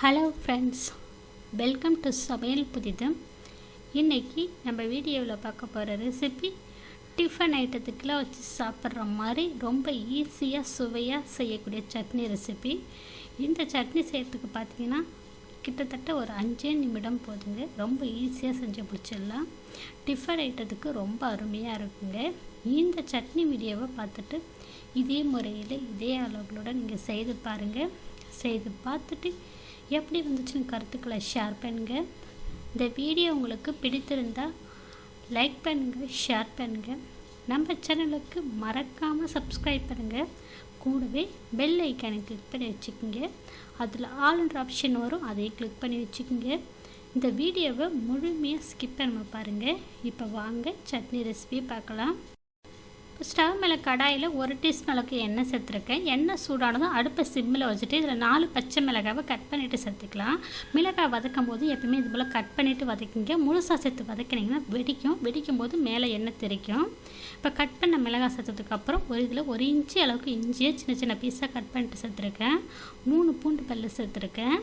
Hello friends welcome to சமையல் புதிதம். இன்றைக்கி நம்ம வீடியோவில் பார்க்க போகிற ரெசிபி டிஃபன் ஐட்டத்துக்கெலாம் வச்சு சாப்பிட்ற மாதிரி ரொம்ப ஈஸியாக சுவையாக செய்யக்கூடிய சட்னி ரெசிபி இந்த சட்னி செய்கிறதுக்கு பார்த்தீங்கன்னா கிட்டத்தட்ட ஒரு அஞ்சே நிமிடம் போதுங்க. ரொம்ப ஈஸியாக செஞ்சு பிடிச்சிடலாம் டிஃபன் ஐட்டத்துக்கு ரொம்ப அருமையாக இருக்குங்க. இந்த சட்னி வீடியோவை பார்த்துட்டு இதே முறையில் இதே அளவுகளோட நீங்கள் செய்து பாருங்கள் செய்து பார்த்துட்டு எப்படி வந்துச்சுன்னு கருத்துக்களை ஷேர் பண்ணுங்கள் இந்த வீடியோ உங்களுக்கு பிடித்திருந்தால் லைக் பண்ணுங்கள் ஷேர் பண்ணுங்கள் நம்ம சேனலுக்கு மறக்காமல் சப்ஸ்கிரைப் பண்ணுங்கள் கூடவே பெல் ஐக்கானை கிளிக் பண்ணி வச்சுக்கோங்க. அதில் ஆல்ன்ற ஆப்ஷன் வரும் அதையும் கிளிக் பண்ணி வச்சுக்கோங்க. இந்த வீடியோவை முழுமையாக ஸ்கிப் பண்ணாமல் பாருங்கள் இப்போ வாங்க சட்னி ரெசிபி பார்க்கலாம். ஸ்டவ் மேலே கடாயில் ஒரு டீஸ்பூன் அளவுக்கு எண்ணெய் சேர்த்துருக்கேன். எண்ணெய் சூடானதும் அடுப்பை சிம்மில் வச்சுட்டு இதில் நாலு பச்சை மிளகாவை கட் பண்ணிவிட்டு சேர்த்துக்கலாம். மிளகாய் வதக்கும் போது எப்பவுமே இது போல் கட் பண்ணிவிட்டு வதக்கிங்க. முழுசாக சேர்த்து வதக்கினீங்கன்னா வெடிக்கும். வெடிக்கும் போது மேலே எண்ணெய் தெரிக்கும் இப்போ கட் பண்ண மிளகாய் சேர்த்ததுக்கப்புறம் ஒரு இதில் ஒரு இன்ச்சு அளவுக்கு இஞ்சியை சின்ன சின்ன பீஸாக கட் பண்ணிட்டு சேர்த்துருக்கேன். மூணு பூண்டு பல்லு சேர்த்துருக்கேன்.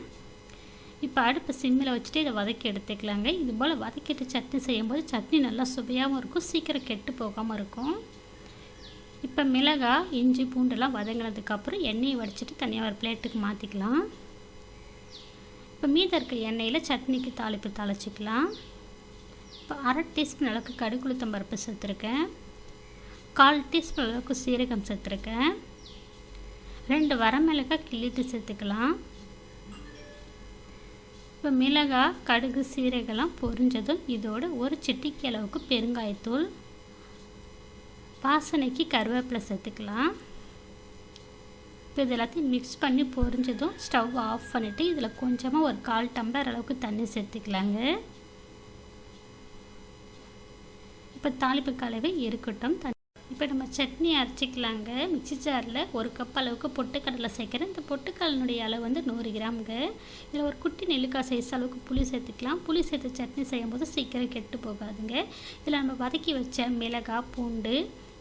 இப்போ அடுப்பு சிம்மில் வச்சுட்டு இதை வதக்கி எடுத்துக்கலாங்க. இது போல் வதக்கிட்டு சட்னி செய்யும்போது சட்னி நல்லா சுவையாகவும் இருக்கும். சீக்கிரம் கெட்டு போகாமல் இருக்கும். இப்போ மிளகாய் இஞ்சி பூண்டெல்லாம் வதங்கினதுக்கப்புறம் எண்ணெயை வடிச்சிட்டு தனியாக ஒரு பிளேட்டுக்கு மாற்றிக்கலாம் இப்போ மீதம் இருக்க எண்ணெயில் சட்னிக்கு தாளிப்பு தாளிச்சிக்கலாம். இப்போ அரை டீஸ்பூன் அளவுக்கு கடுகுளுத்தம் பருப்பு சேர்த்துருக்கேன். கால் டீஸ்பூன் அளவுக்கு சீரகம் சேர்த்துருக்கேன். ரெண்டு வரமிளகாய் கிள்ளிட்டு சேர்த்துக்கலாம். இப்போ மிளகாய் கடுகு சீரகெல்லாம் பொரிஞ்சதும் இதோட ஒரு சிட்டிக்கு அளவுக்கு பெருங்காயத்தூள் வாசனைக்கு கருவேப்பிலை சேர்த்துக்கலாம். இப்போ இது எல்லாத்தையும் மிக்ஸ் பண்ணி பொரிஞ்சதும் ஸ்டவ் ஆஃப் பண்ணிவிட்டு இதில் கொஞ்சமாக ஒரு கால் டம்ளர் அளவுக்கு தண்ணி சேர்த்துக்கலாங்க. இப்போ தாளிப்பு கலவை இருக்கட்டும். தண்ணி இப்போ நம்ம சட்னி அரைச்சிக்கலாங்க. மிக்சி ஜாரில் ஒரு கப் அளவுக்கு பொட்டுக்கடலை சேர்க்குறேன். இந்த பொட்டுக்கடலினுடைய அளவு வந்து நூறு கிராமுங்க. இதில் ஒரு குட்டி நெல்லிக்காய் சைஸ் அளவுக்கு புளி சேர்த்துக்கலாம். புளி சேர்த்து சட்னி செய்யும்போது சீக்கிரம் கெட்டு போகாதுங்க. இதில் நம்ம வதக்கி வச்ச மிளகாய் பூண்டு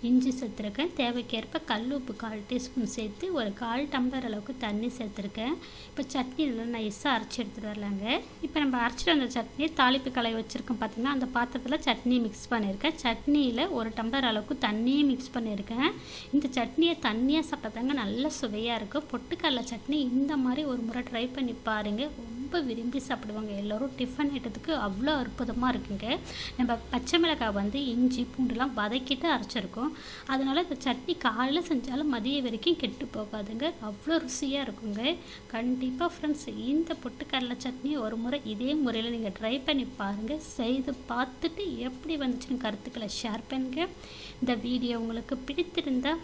இஞ்சி சேர்த்துருக்கேன். தேவைக்கேற்ப கல் உப்பு கால் டீஸ்பூன் சேர்த்து ஒரு கால் டம்ளர் அளவுக்கு தண்ணி சேர்த்துருக்கேன். இப்போ சட்னி நல்லா நைஸாக அரைச்சி எடுத்துகிட்டு வரலாங்க. இப்போ நம்ம அரைச்சிட்டு வந்த சட்னி தாளிப்பு கலை வச்சுருக்கோம் பார்த்திங்கன்னா அந்த பாத்திரத்தில் சட்னி மிக்ஸ் பண்ணியிருக்கேன். சட்னியில் ஒரு டம்ளர் அளவுக்கு தண்ணியும் மிக்ஸ் பண்ணியிருக்கேன். இந்த சட்னியை தண்ணியாக சாப்பிட்டாங்க நல்ல சுவையாக இருக்கும். பொட்டுக்கடலை சட்னி இந்த மாதிரி ஒரு முறை ட்ரை பண்ணி பாருங்கள் ரொம்ப விரும்பி சாப்பிடுவாங்க. எல்லோரும் டிஃபன் ஐட்டத்துக்கு அவ்வளோ அற்புதமாக இருக்குங்க. நம்ம பச்சை மிளகாய் வந்து இஞ்சி பூண்டுலாம் வதக்கிட்டு அரைச்சிருக்கோம். அதனால் இந்த சட்னி காலையில் செஞ்சாலும் மதியம் வரைக்கும் கெட்டு போகாதுங்க. அவ்வளோ ருசியாக இருக்குங்க. கண்டிப்பாக ஃப்ரெண்ட்ஸ் இந்த பொட்டுக்கடலை சட்னி ஒரு முறை இதே முறையில் நீங்கள் ட்ரை பண்ணி பாருங்கள் செய்து பார்த்துட்டு எப்படி வந்துச்சுன்னு கருத்துக்களை ஷேர் பண்ணுங்கள் இந்த வீடியோ உங்களுக்கு பிடித்திருந்தால்